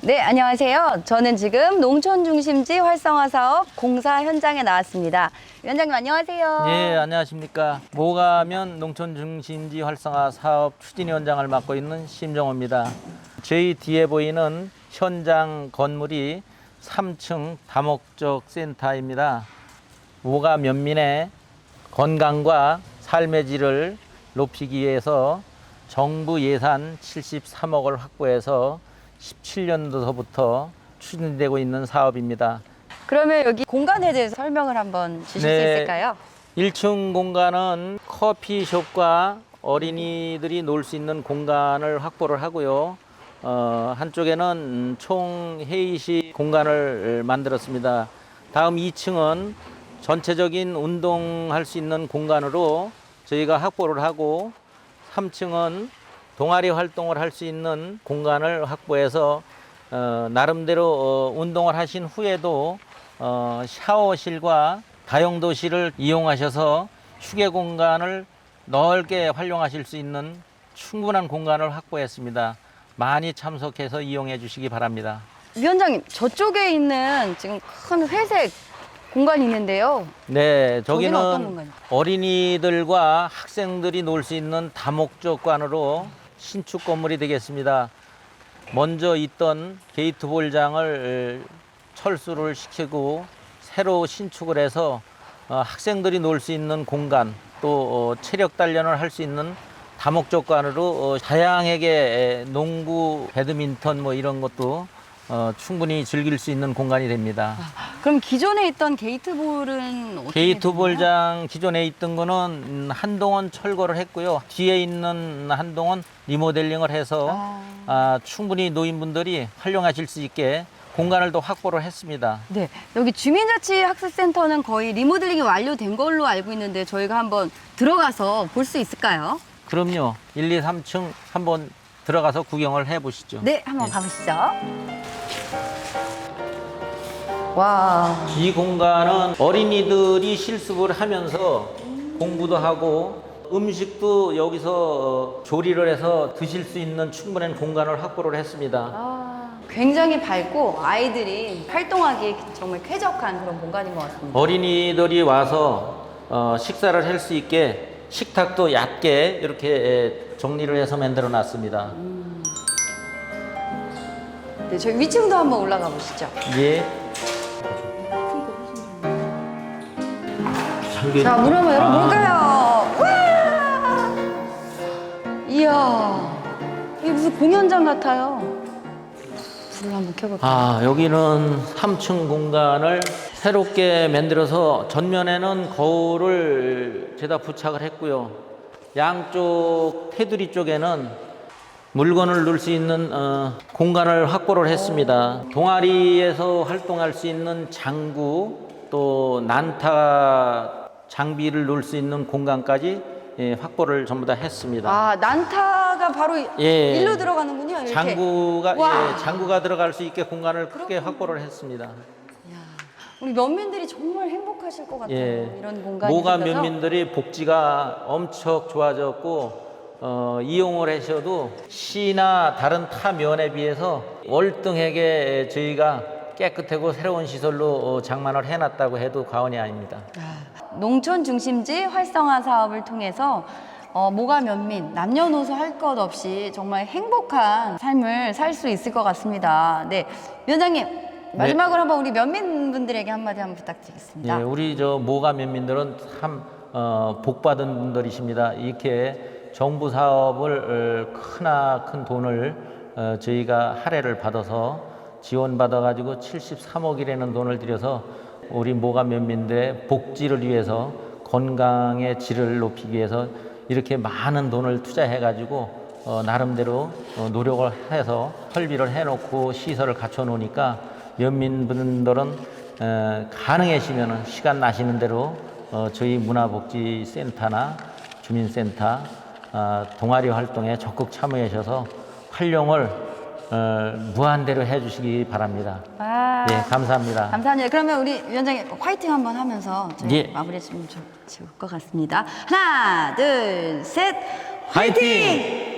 네, 안녕하세요. 저는 지금 농촌 중심지 활성화 사업 공사 현장에 나왔습니다. 위원장님 안녕하세요. 예, 안녕하십니까. 모가면 농촌 중심지 활성화 사업 추진위원장을 맡고 있는 심정호입니다. 저희 뒤에 보이는 현장 건물이 3층 다목적 센터입니다. 모가 면민의 건강과 삶의 질을 높이기 위해서 정부 예산 73억을 확보해서 17년도서부터 추진되고 있는 사업입니다. 그러면 여기 공간에 대해서 설명을 한번 주실 수 네. 있을까요? 1층 공간은 커피숍과 어린이들이 놀 수 있는 공간을 확보를 하고요. 어, 한쪽에는 총 회의식 공간을 만들었습니다. 다음 2층은 전체적인 운동할 수 있는 공간으로 저희가 확보를 하고 3층은 동아리 활동을 할 수 있는 공간을 확보해서 어, 나름대로 어, 운동을 하신 후에도 어, 샤워실과 다용도실을 이용하셔서 휴게 공간을 넓게 활용하실 수 있는 충분한 공간을 확보했습니다. 많이 참석해서 이용해 주시기 바랍니다. 위원장님, 저쪽에 있는 지금 큰 회색 공간이 있는데요. 네, 저기는? 어린이들과 학생들이 놀 수 있는 다목적관으로 신축 건물이 되겠습니다. 먼저 있던 게이트 볼장을 철수를 시키고 새로 신축을 해서 어, 학생들이 놀 수 있는 공간 또 어, 체력 단련을 할 수 있는 다목적관으로 어, 다양하게 에, 농구, 배드민턴 뭐 이런 것도 어, 충분히 즐길 수 있는 공간이 됩니다. 그럼 기존에 있던 게이트볼은 어떻게 게이트 되나요? 볼장 기존에 있던 거는 음, 한동원 철거를 했고요. 뒤에 있는 한동원 리모델링을 해서 아. 아, 충분히 노인분들이 활용하실 수 있게 공간을 더 확보를 했습니다. 네, 여기 주민자치학습센터는 거의 리모델링이 완료된 걸로 알고 있는데 저희가 한번 들어가서 볼 수 있을까요? 그럼요. 1, 2, 3층 한번 들어가서 구경을 해 보시죠. 네, 한번 가보시죠. 와, 이 공간은 어린이들이 실습을 하면서 공부도 하고 음식도 여기서 어, 조리를 해서 드실 수 있는 충분한 공간을 확보를 했습니다. 아, 굉장히 밝고 아이들이 활동하기 정말 쾌적한 그런 공간인 것 같습니다. 어린이들이 와서 어, 식사를 할 수 있게 식탁도 얕게 이렇게 에, 정리를 해서 만들어 놨습니다. 네, 저희 위층도 한번 올라가 보시죠. 예. 잠겨 자, 문 한번 아. 열어볼까요? 와! 이야, 이게 무슨 공연장 같아요. 불을 한번 켜볼까요? 아, 여기는 3층 공간을 새롭게 만들어서 전면에는 거울을 제다 부착을 했고요. 양쪽 테두리 쪽에는 물건을 놓을 수 있는 어, 공간을 확보를 했습니다. 동아리에서 활동할 수 있는 장구 또 난타 장비를 놓을 수 있는 공간까지 예, 확보를 전부 다 했습니다. 아, 난타가 바로 이- 예. 일로 들어가는군요. 이렇게. 장구가 와. 예, 장구가 들어갈 수 있게 공간을 크게 확보를 했습니다. 우리 면민들이 정말 행복하실 것 같아요. 예. 이런 공간이 모가 생겨서. 면민들이 복지가 엄청 좋아졌고 어, 이용을 하셔도 시나 다른 타 면에 비해서 월등하게 저희가 깨끗하고 새로운 시설로 어, 장만을 해놨다고 해도 과언이 아닙니다. 농촌 중심지 활성화 사업을 통해서 어, 모가 면민 남녀노소 할 것 없이 정말 행복한 삶을 살 수 있을 것 같습니다. 네, 위원장님 마지막으로 한번 우리 면민분들에게 한마디 한번 부탁드리겠습니다. 예, 우리 저 모가 면민들은 참 어, 복받은 분들이십니다. 이렇게 정부 사업을 어, 크나 큰 돈을 어, 저희가 할애를 받아서 지원받아 가지고 73억이라는 돈을 들여서 우리 모가 면민들의 복지를 위해서 건강의 질을 높이기 위해서 이렇게 많은 돈을 투자해 가지고 어, 나름대로 어, 노력을 해서 설비를 해놓고 시설을 갖춰 놓으니까 연민분들은 어, 가능하시면 시간 나시는 대로 어, 저희 문화복지센터나 주민센터 어, 동아리 활동에 적극 참여하셔서 활용을 어, 무한대로 해주시기 바랍니다. 아, 네, 감사합니다. 감사합니다. 그러면 우리 위원장님 화이팅 한번 하면서 저희 예. 마무리했으면 좋- 좋을 것 같습니다. 하나, 둘, 셋, 화이팅!